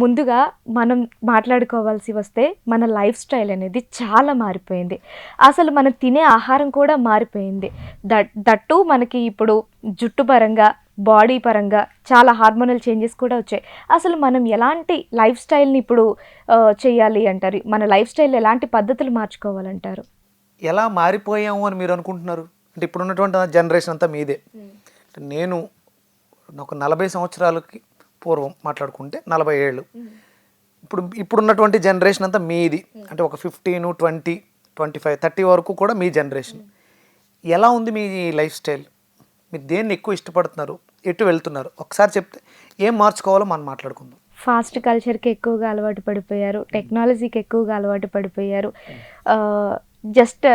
ముందుగా మనం మాట్లాడుకోవాల్సి వస్తే మన లైఫ్ స్టైల్ అనేది చాలా మారిపోయింది. అసలు మనం తినే ఆహారం కూడా మారిపోయింది. దట్ దట్టు మనకి ఇప్పుడు జుట్టు పరంగా బాడీ పరంగా చాలా హార్మోనల్ చేంజెస్ కూడా వచ్చాయి. అసలు మనం ఎలాంటి లైఫ్ స్టైల్ని ఇప్పుడు చేయాలి అంటారు? మన లైఫ్ స్టైల్ ఎలాంటి పద్ధతులు మార్చుకోవాలంటారు? ఎలా మారిపోయాము అని మీరు అనుకుంటున్నారు? అంటే ఇప్పుడున్నటువంటి జనరేషన్ అంతా మీదే. నేను ఒక నలభై సంవత్సరాలకి పూర్వం మాట్లాడుకుంటే నలభై ఏళ్ళు. ఇప్పుడు ఇప్పుడున్నటువంటి జనరేషన్ అంతా మీది. అంటే ఒక fifteen twenty twenty five thirty వరకు కూడా మీ జనరేషన్. ఎలా ఉంది మీ లైఫ్ స్టైల్? మీరు దేన్ని ఎక్కువ ఇష్టపడుతున్నారు? ఎటు వెళ్తున్నారు? ఒకసారి చెప్తే ఏం మార్చుకోవాలో మనం మాట్లాడుకుందాం. ఫాస్ట్ కల్చర్కి ఎక్కువగా అలవాటు పడిపోయారు. టెక్నాలజీకి ఎక్కువగా అలవాటు పడిపోయారు. జస్ట్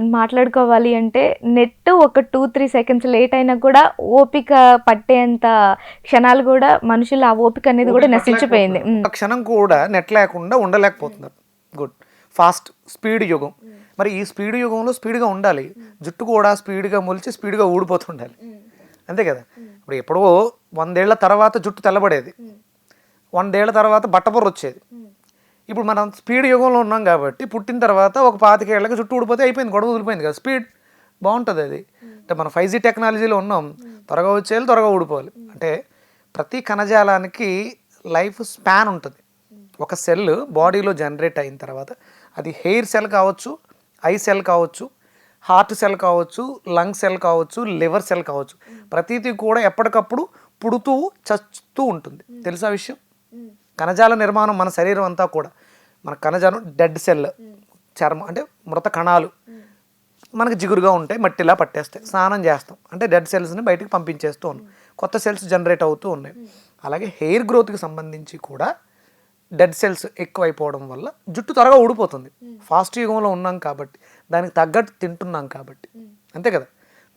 మాట్లాడుకోవాలి అంటే నెట్ ఒక టూ త్రీ సెకండ్స్ లేట్ అయినా కూడా ఓపిక పట్టేంత క్షణాలు కూడా మనుషులు ఆ ఓపిక అనేది కూడా నశించిపోయింది. క్షణం కూడా నెట్ లేకుండా ఉండలేకపోతున్నారు. గుడ్ ఫాస్ట్ స్పీడ్ యుగం. మరి ఈ స్పీడ్ యుగంలో స్పీడ్గా ఉండాలి. జుట్టు కూడా స్పీడ్గా మొలిచి స్పీడ్గా ఊడిపోతుండాలి. అంతే కదా? ఇప్పుడు ఎప్పుడో వందేళ్ళ తర్వాత జుట్టు తెల్లబడేది. వందేళ్ళ తర్వాత బట్టపొర వచ్చేది. ఇప్పుడు మనం స్పీడ్ యుగంలో ఉన్నాం కాబట్టి పుట్టిన తర్వాత ఒక పాతికేళ్ళకి చుట్టూ ఊడిపోతే అయిపోయింది గొడవ వదిలిపోయింది కదా. స్పీడ్ బాగుంటుంది అది. అంటే మనం ఫైవ్ జీ టెక్నాలజీలో ఉన్నాం త్వరగా వచ్చేయాలి త్వరగా ఊడిపోవాలి. అంటే ప్రతి కణజాలానికి లైఫ్ స్పాన్ ఉంటుంది. ఒక సెల్ బాడీలో జనరేట్ అయిన తర్వాత అది హెయిర్ సెల్ కావచ్చు ఐ సెల్ కావచ్చు హార్ట్ సెల్ కావచ్చు లంగ్ సెల్ కావచ్చు లివర్ సెల్ కావచ్చు. ప్రతిదీ కూడా ఎప్పటికప్పుడు పుడుతూ చచ్చుతూ ఉంటుంది. తెలుసా విషయం? కణజాల నిర్మాణం మన శరీరం అంతా కూడా. మన కణజాలం డెడ్ సెల్ చర్మం అంటే మృత కణాలు మనకి జిగురుగా ఉంటాయి మట్టిలా పట్టేస్తాయి. స్నానం చేస్తాం. అంటే డెడ్ సెల్స్ని బయటకు పంపించేస్తూ ఉన్నాం. కొత్త సెల్స్ జనరేట్ అవుతూ ఉన్నాయి. అలాగే హెయిర్ గ్రోత్కి సంబంధించి కూడా డెడ్ సెల్స్ ఎక్కువైపోవడం వల్ల జుట్టు త్వరగా ఊడిపోతుంది. ఫాస్ట్ యుగంలో ఉన్నాం కాబట్టి దానికి తగ్గట్టు తింటున్నాం కాబట్టి. అంతే కదా?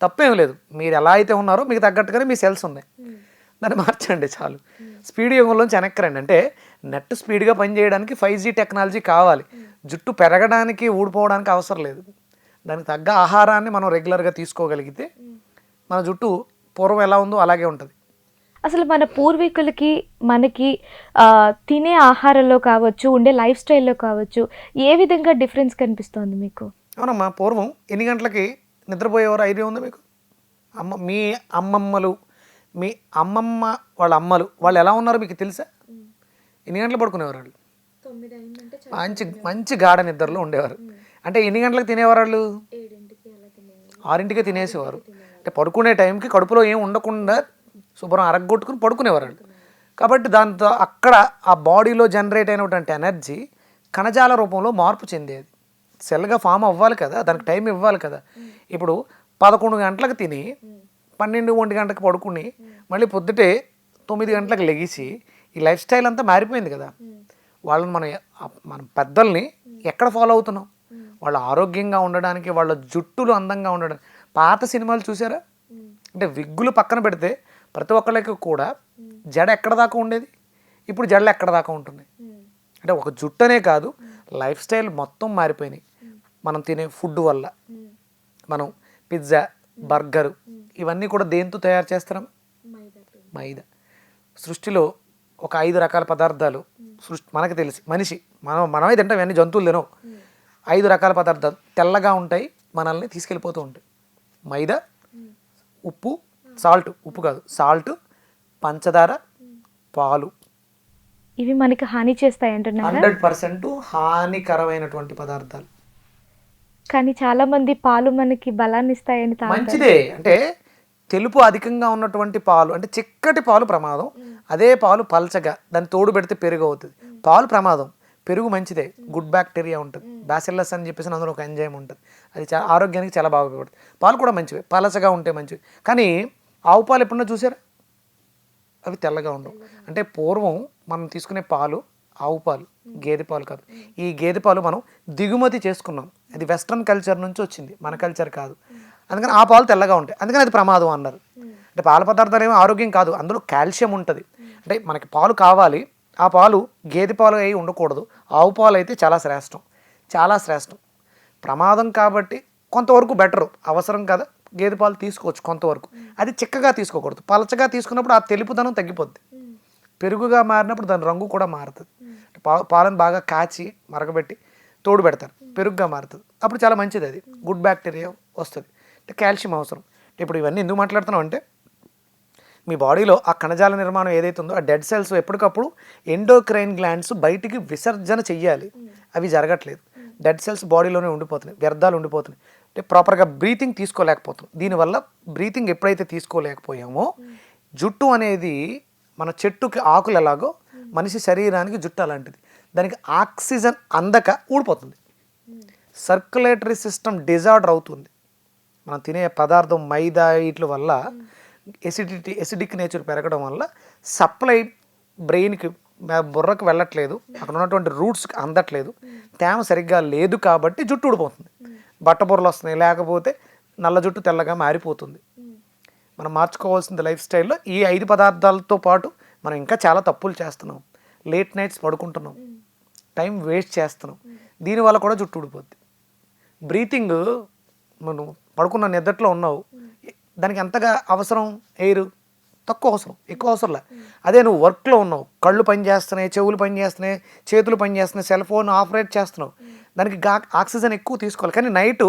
తప్పేం లేదు. మీరు ఎలా అయితే ఉన్నారో మీకు తగ్గట్టుగానే మీ సెల్స్ ఉన్నాయి. దాన్ని మార్చండి చాలు. స్పీడ్ యుగంలోంచి వెనక్కి రండి. అంటే నెట్ స్పీడ్గా పనిచేయడానికి ఫైవ్ జీ టెక్నాలజీ కావాలి. జుట్టు పెరగడానికి ఊడిపోవడానికి అవసరం లేదు. దానికి తగ్గ ఆహారాన్ని మనం రెగ్యులర్గా తీసుకోగలిగితే మన జుట్టు పూర్వం ఎలా ఉందో అలాగే ఉంటుంది. అసలు మన పూర్వీకులకి మనకి తినే ఆహారంలో కావచ్చు ఉండే లైఫ్ స్టైల్లో కావచ్చు ఏ విధంగా డిఫరెన్స్ కనిపిస్తోంది మీకు? అవునమ్మా పూర్వం ఎన్ని గంటలకి నిద్రపోయేవారు? ఐడియా ఉందా మీకు? అమ్మ మీ అమ్మమ్మలు మీ అమ్మమ్మ వాళ్ళ అమ్మలు వాళ్ళు ఎలా ఉన్నారో మీకు తెలుసా? ఎన్ని గంటలు పడుకునేవారు వాళ్ళు? మంచి మంచి గాఢ నిద్రలో ఉండేవారు. అంటే ఎన్ని గంటలకు తినేవారు వాళ్ళు? ఆరింటికే తినేసేవారు. అంటే పడుకునే టైంకి కడుపులో ఏం ఉండకుండా శుభ్రం అరగొట్టుకుని పడుకునేవారు వాళ్ళు. కాబట్టి దాంతో అక్కడ ఆ బాడీలో జనరేట్ అయినటువంటి ఎనర్జీ కణజాల రూపంలో మార్పు చెందేది. సెల్గా ఫామ్ అవ్వాలి కదా దానికి టైం ఇవ్వాలి కదా. ఇప్పుడు పదకొండు గంటలకు తిని పన్నెండు ఒంటి గంటలకు పడుకుని మళ్ళీ పొద్దుటే తొమ్మిది గంటలకు లెగిసి ఈ లైఫ్ స్టైల్ అంతా మారిపోయింది కదా. వాళ్ళని మనం మన పెద్దల్ని ఎక్కడ ఫాలో అవుతున్నాం? వాళ్ళు ఆరోగ్యంగా ఉండడానికి వాళ్ళ జుట్టులు అందంగా ఉండడానికి. పాత సినిమాలు చూసారా? అంటే విగ్గులు పక్కన పెడితే ప్రతి ఒక్కరికి కూడా జడ ఎక్కడ దాకా ఉండేది? ఇప్పుడు జడలు ఎక్కడ దాకా ఉంటుంది? అంటే ఒక జుట్టనే కాదు లైఫ్ స్టైల్ మొత్తం మారిపోయినాయి. మనం తినే ఫుడ్ వల్ల. మనం పిజ్జా బర్గర్ ఇవన్నీ కూడా దేంతో తయారు చేస్తాం మైదా సృష్టిలో ఒక ఐదు రకాల పదార్థాలు. సృష్టి మనకు తెలిసి. మనిషి. మనం మనమే తింటాం ఇవన్నీ జంతువులు తినవు. ఐదు రకాల పదార్థాలు తెల్లగా ఉంటాయి మనల్ని తీసుకెళ్ళిపోతూ ఉంటాయి. మైదా ఉప్పు సాల్ట్. ఉప్పు కాదు సాల్ట్ పంచదార పాలు. ఇవి మనకి హాని చేస్తాయి అంటున్నారా హండ్రెడ్ పర్సెంట్ హానికరమైనటువంటి పదార్థాలు. కానీ చాలా మంది పాలు మనకి బలాన్ని ఇస్తాయని మంచిదే. అంటే తెలుపు అధికంగా ఉన్నటువంటి పాలు అంటే చిక్కటి పాలు ప్రమాదం. అదే పాలు పల్చగా దాన్ని తోడు పెడితే పెరుగు అవుతుంది. పాలు ప్రమాదం. పెరుగు మంచిదే. గుడ్ బ్యాక్టీరియా ఉంటుంది. బ్యాసిల్లస్ అని చెప్పేసి అందులో ఒక ఎంజైమ్ ఉంటుంది. అది చాలా ఆరోగ్యానికి చాలా బాగా ఉపయోగపడుతుంది. పాలు కూడా మంచివి. పలచగా ఉంటే మంచివి. కానీ ఆవు పాలు ఎప్పుడన్నా చూసారా? అవి తెల్లగా ఉండవు. అంటే పూర్వం మనం తీసుకునే పాలు ఆవు పాలు గేదె పాలు కాదు. ఈ గేదె పాలు మనం దిగుమతి చేసుకున్నాం. అది వెస్ట్రన్ కల్చర్ నుంచి వచ్చింది. మన కల్చర్ కాదు. అందుకని ఆ పాలు తెల్లగా ఉంటాయి. అందుకని అది ప్రమాదం అన్నారు. అంటే పాల పదార్థాలు ఏమో ఆరోగ్యం కాదు అందులో కాల్షియం ఉంటుంది. అంటే మనకి పాలు కావాలి ఆ పాలు గేదె పాలు అయి ఉండకూడదు. ఆవు పాలు అయితే చాలా శ్రేష్టం చాలా శ్రేష్టం. ప్రమాదం కాబట్టి కొంతవరకు బెటరు అవసరం కదా. గేదె పాలు తీసుకోవచ్చు కొంతవరకు. అది చిక్కగా తీసుకోకూడదు. పలచగా తీసుకున్నప్పుడు ఆ తెలుపుదనం తగ్గిపోద్ది. పెరుగుగా మారినప్పుడు దాని రంగు కూడా మారుతుంది. పాలను బాగా కాచి మరగబెట్టి తోడు పెడతారు. పెరుగుగా మారుతుంది. అప్పుడు చాలా మంచిది అది. గుడ్ బ్యాక్టీరియా వస్తుంది. కాల్షియం అవసరం. ఇప్పుడు ఇవన్నీ ఎందుకు మాట్లాడుతున్నాం అంటే మీ బాడీలో ఆ కణజాల నిర్మాణం ఏదైతే ఉందో ఆ డెడ్ సెల్స్ ఎప్పటికప్పుడు ఎండోక్రైన్ గ్లాండ్స్ బయటికి విసర్జన చెయ్యాలి. అవి జరగట్లేదు. డెడ్ సెల్స్ బాడీలోనే ఉండిపోతున్నాయి. వ్యర్థాలు ఉండిపోతున్నాయి. అంటే ప్రాపర్గా బ్రీతింగ్ తీసుకోలేకపోతున్నాం. దీనివల్ల బ్రీతింగ్ ఎప్పుడైతే తీసుకోలేకపోయామో జుట్టు అనేది మన చెట్టుకి ఆకులు ఎలాగో మనిషి శరీరానికి జుట్టు అలాంటిది. దానికి ఆక్సిజన్ అందక ఊడిపోతుంది. సర్క్యులేటరీ సిస్టమ్ డిజార్డర్ అవుతుంది. మనం తినే పదార్థం మైదా వీటి వల్ల ఎసిడిటీ ఎసిడిక్ నేచర్ పెరగడం వల్ల సప్లై బ్రెయిన్కి బుర్రకు వెళ్ళట్లేదు. అక్కడ ఉన్నటువంటి రూట్స్కి అందట్లేదు. తేమ సరిగ్గా లేదు కాబట్టి జుట్టు ఊడిపోతుంది. బట్ట బుర్రలు వస్తున్నాయి. లేకపోతే నల్ల జుట్టు తెల్లగా మారిపోతుంది. మనం మార్చుకోవాల్సింది లైఫ్ స్టైల్లో ఈ ఐదు పదార్థాలతో పాటు మనం ఇంకా చాలా తప్పులు చేస్తున్నాం. లేట్ నైట్స్ పడుకుంటున్నాం. టైం వేస్ట్ చేస్తున్నాం. దీనివల్ల కూడా జుట్టు ఊడిపోద్ది. బ్రీతింగ్ మనం పడుకున్న నిద్రలో ఉన్నావు. దానికి ఎంతగా అవసరం? ఎయిర్? తక్కువ అవసరం. ఎక్కువ అవసరంలే. అదే నువ్వు వర్క్లో ఉన్నావు. కళ్ళు పని చేస్తున్నాయి చెవులు పని చేస్తున్నాయి చేతులు పని చేస్తున్నాయి సెల్ ఫోన్ ఆపరేట్ చేస్తున్నావు. దానికి గా ఆక్సిజన్ ఎక్కువ తీసుకోవాలి. కానీ నైట్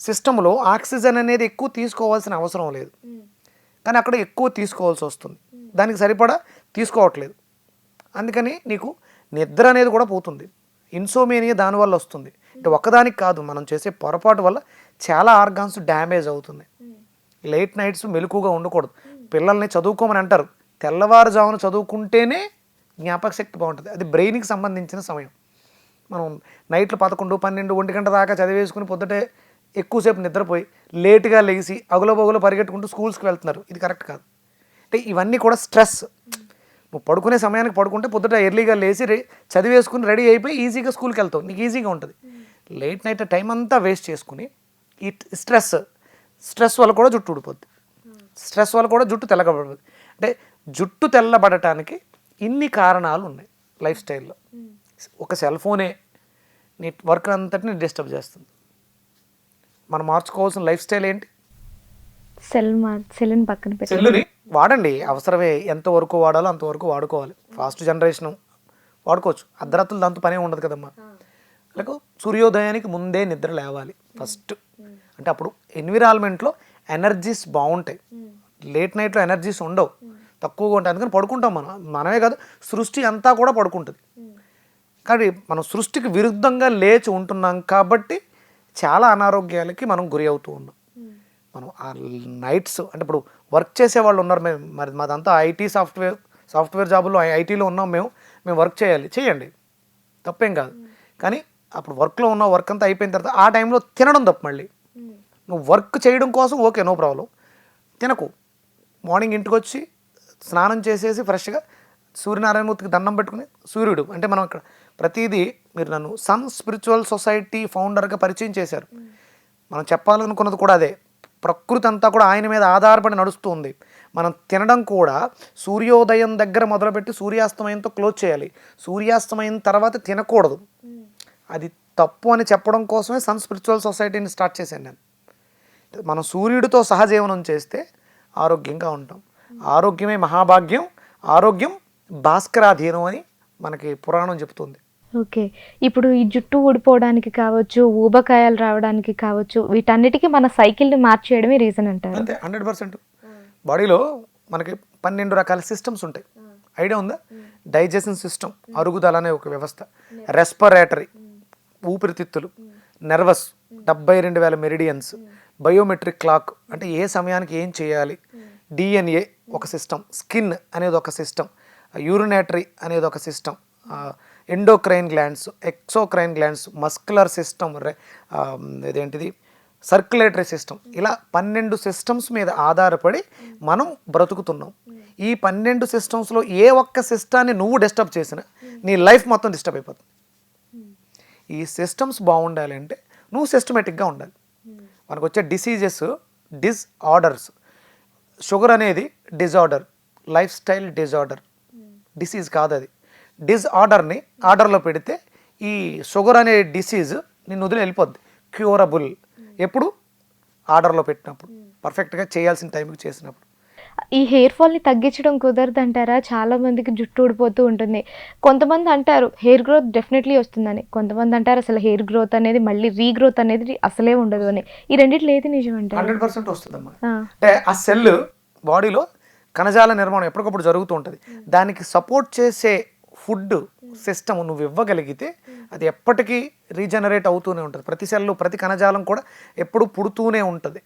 సిస్టంలో ఆక్సిజన్ అనేది ఎక్కువ తీసుకోవాల్సిన అవసరం లేదు. కానీ అక్కడ ఎక్కువ తీసుకోవాల్సి వస్తుంది. దానికి సరిపడా తీసుకోవట్లేదు. అందుకని నీకు నిద్ర అనేది కూడా పోతుంది. ఇన్సోమేనియా దానివల్ల వస్తుంది. అంటే ఒక్కదానికి కాదు మనం చేసే పొరపాటు వల్ల చాలా ఆర్గాన్స్ డ్యామేజ్ అవుతుంది. లేట్ నైట్స్ మెలకుగా ఉండకూడదు. పిల్లల్ని చదువుకోమని అంటారు. తెల్లవారుజామున చదువుకుంటేనే జ్ఞాపక శక్తి బాగుంటుంది. అది బ్రెయిన్కి సంబంధించిన సమయం. మనం నైట్లు పదకొండు పన్నెండు ఒంటి గంట దాకా చదివేసుకుని పొద్దుటే ఎక్కువసేపు నిద్రపోయి లేటుగా లేచి అగుల బొగులు పరిగెట్టుకుంటూ స్కూల్స్కి వెళ్తున్నారు. ఇది కరెక్ట్ కాదు. అంటే ఇవన్నీ కూడా స్ట్రెస్. నువ్వు పడుకునే సమయానికి పడుకుంటే పొద్దుట ఎర్లీగా లేచి రే చదివేసుకుని రెడీ అయిపోయి ఈజీగా స్కూల్కి వెళ్తావు. నీకు ఈజీగా ఉంటుంది. లేట్ నైట్ టైం అంతా వేస్ట్ చేసుకుని ఈ స్ట్రెస్ స్ట్రెస్ వల్ల కూడా జుట్టు ఊడిపోద్ది. స్ట్రెస్ వల్ల కూడా జుట్టు తెల్లగబడుతుంది అంటే జుట్టు తెల్లబడటానికి ఇన్ని కారణాలు ఉన్నాయి లైఫ్ స్టైల్లో ఒక సెల్ ఫోనే నీ వర్క్ అంతటిని డిస్టర్బ్ చేస్తుంది. మనం మార్చుకోవాల్సిన లైఫ్ స్టైల్ ఏంటి? సెల్ సెల్ని పక్కన పెట్టి సెల్లుని వాడండి. అవసరమే ఎంతవరకు వాడాలో అంతవరకు వాడుకోవాలి. ఫాస్ట్ జనరేషన్ వాడుకోవచ్చు. అర్ధరాత్రులు దాంతో పనే ఉండదు కదమ్మా. అలాగే సూర్యోదయానికి ముందే నిద్ర లేవాలి ఫస్ట్ అంటే అప్పుడు ఎన్విరాన్మెంట్లో ఎనర్జీస్ బాగుంటాయి. లేట్ నైట్లో ఎనర్జీస్ ఉండవు. తక్కువగా ఉంటాయి. అందుకని పడుకుంటాం మనం. మనమే కాదు సృష్టి అంతా కూడా పడుకుంటుంది. కానీ మనం సృష్టికి విరుద్ధంగా లేచి ఉంటున్నాం కాబట్టి చాలా అనారోగ్యాలకి మనం గురి అవుతూ ఉన్నాం. మనం ఆ నైట్స్ అంటే ఇప్పుడు వర్క్ చేసే వాళ్ళు ఉన్నారు మేము మరి మాదంతా ఐటీ సాఫ్ట్వేర్ సాఫ్ట్వేర్ జాబుల్లో ఐటీలో ఉన్నాం మేము. మేము వర్క్ చేయాలి. చేయండి. తప్పేం కాదు. కానీ అప్పుడు వర్క్లో ఉన్న వర్క్ అంతా అయిపోయిన తర్వాత ఆ టైంలో తినడం తప్పు మళ్ళీ. నువ్వు వర్క్ చేయడం కోసం ఓకే నో ప్రాబ్లం. తినకు. మార్నింగ్ ఇంటికి వచ్చి స్నానం చేసేసి ఫ్రెష్గా సూర్యనారాయణమూర్తికి దండం పెట్టుకుని సూర్యుడు అంటే మనం ఇక్కడ ప్రతిదీ మీరు నన్ను సన్ స్పిరిచువల్ సొసైటీ ఫౌండర్గా పరిచయం చేశారు. మనం చెప్పాలనుకున్నది కూడా అదే. ప్రకృతి అంతా కూడా ఆయన మీద ఆధారపడి నడుస్తూ ఉంది మనం తినడం కూడా సూర్యోదయం దగ్గర మొదలుపెట్టి సూర్యాస్తమయంతో క్లోజ్ చేయాలి. సూర్యాస్తమయం తర్వాత తినకూడదు. అది తప్పు అని చెప్పడం కోసమే సన్ స్పిరిచువల్ సొసైటీని స్టార్ట్ చేశాను నేను. మనం సూర్యుడితో సహజీవనం చేస్తే ఆరోగ్యంగా ఉంటాం. ఆరోగ్యమే మహాభాగ్యం ఆరోగ్యం భాస్కరాధీనం అని మనకి పురాణం చెప్తుంది ఓకే. ఇప్పుడు ఈ జుట్టు ఊడిపోవడానికి కావచ్చు ఊబకాయాలు రావడానికి కావచ్చు వీటన్నిటికీ మన సైకిల్ని మార్చేయడమే రీజన్ అంటారు. అంతే హండ్రెడ్ పర్సెంట్ బాడీలో మనకి పన్నెండు రకాల సిస్టమ్స్ ఉంటాయి. ఐడియా ఉందా? డైజెషన్ సిస్టమ్ అరుగుదల అనే ఒక వ్యవస్థ. రెస్పరేటరీ ఊపిరితిత్తులు నర్వస్ డెబ్బై రెండు వేల మెరిడియన్స్ బయోమెట్రిక్ క్లాక్ అంటే ఏ సమయానికి ఏం చేయాలి? డిఎన్ఏ ఒక సిస్టమ్ స్కిన్ అనేది ఒక సిస్టమ్ యూరినేటరీ అనేది ఒక system endocrine glands exocrine glands muscular system ఇదేంటిది? సర్క్యులేటరీ సిస్టమ్ ఇలా పన్నెండు సిస్టమ్స్ మీద ఆధారపడి మనం బ్రతుకుతున్నాం. ఈ పన్నెండు సిస్టమ్స్లో ఏ ఒక్క సిస్టాన్ని నువ్వు డిస్టర్బ్ చేసినా నీ లైఫ్ మొత్తం డిస్టర్బ్ అయిపోతుంది. ఈ సిస్టమ్స్ బాగుండాలి అంటే నువ్వు సిస్టమేటిక్గా ఉండాలి. మనకు వచ్చే డిసీజెస్ డిస్ఆర్డర్స్ షుగర్ అనేది disorder life style disorder disease కాదు అది డిజార్డర్ని ఆర్డర్లో పెడితే ఈ షుగర్ అనే డిసీజ్ నిన్ను వదిలి వెళ్ళిపోద్ది. క్యూరబుల్ ఎప్పుడు? ఆర్డర్లో పెట్టినప్పుడు. పర్ఫెక్ట్గా చేయాల్సిన టైంకి చేసినప్పుడు. ఈ హెయిర్ ఫాల్ని తగ్గించడం కుదరదంటారా? చాలా మందికి జుట్టు ఊడిపోతూ ఉంటుంది. కొంతమంది అంటారు హెయిర్ గ్రోత్ డెఫినెట్లీ వస్తుందని. కొంతమంది అంటారు అసలు హెయిర్ గ్రోత్ అనేది మళ్ళీ రీగ్రోత్ అనేది అసలే ఉండదు అని. ఈ రెండిట్లో ఏది నిజం అంటారు? హండ్రెడ్ పర్సెంట్ వస్తుందమ్మా. అంటే ఆ సెల్ బాడీలో కణజాల నిర్మాణం ఎప్పటికప్పుడు జరుగుతూ ఉంటుంది. దానికి సపోర్ట్ చేసే ఫుడ్ సిస్టమ్ నువ్వు ఇవ్వగలిగితే అది ఎప్పటికీ రీజనరేట్ అవుతూనే ఉంటుంది. ప్రతి సెల్లు ప్రతి కణజాలం కూడా ఎప్పుడు పుడుతూనే ఉంటుంది.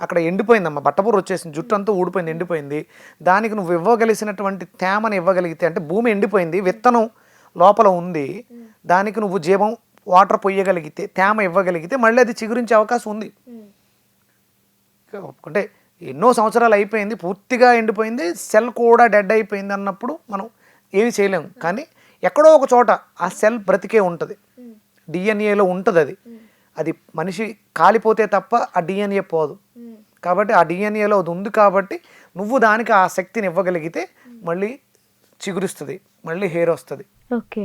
అక్కడ ఎండిపోయిందమ్మా. బట్టపూర వచ్చేసింది జుట్టు అంతా ఊడిపోయింది ఎండిపోయింది. దానికి నువ్వు ఇవ్వగలిసినటువంటి తేమని ఇవ్వగలిగితే అంటే భూమి ఎండిపోయింది విత్తనం లోపల ఉంది. దానికి నువ్వు జీవం వాటర్ పొయ్యగలిగితే తేమ ఇవ్వగలిగితే మళ్ళీ అది చిగురించే అవకాశం ఉంది. అంటే ఎన్నో సంవత్సరాలు అయిపోయింది పూర్తిగా ఎండిపోయింది సెల్ కూడా డెడ్ అయిపోయింది అన్నప్పుడు మనం ఏమి చేయలేము కానీ ఎక్కడో ఒక చోట ఆ సెల్ బ్రతికే ఉంటుంది. డిఎన్ఏలో ఉంటుంది అది. అది మనిషి కాలిపోతే తప్ప ఆ డిఎన్ఏ పోదు. కాబట్టి ఆ డిఎన్ఏలో అది ఉంది కాబట్టి నువ్వు దానికి ఆ శక్తిని ఇవ్వగలిగితే మళ్ళీ చిగురిస్తుంది మళ్ళీ హెయిర్ వస్తుంది. ఓకే.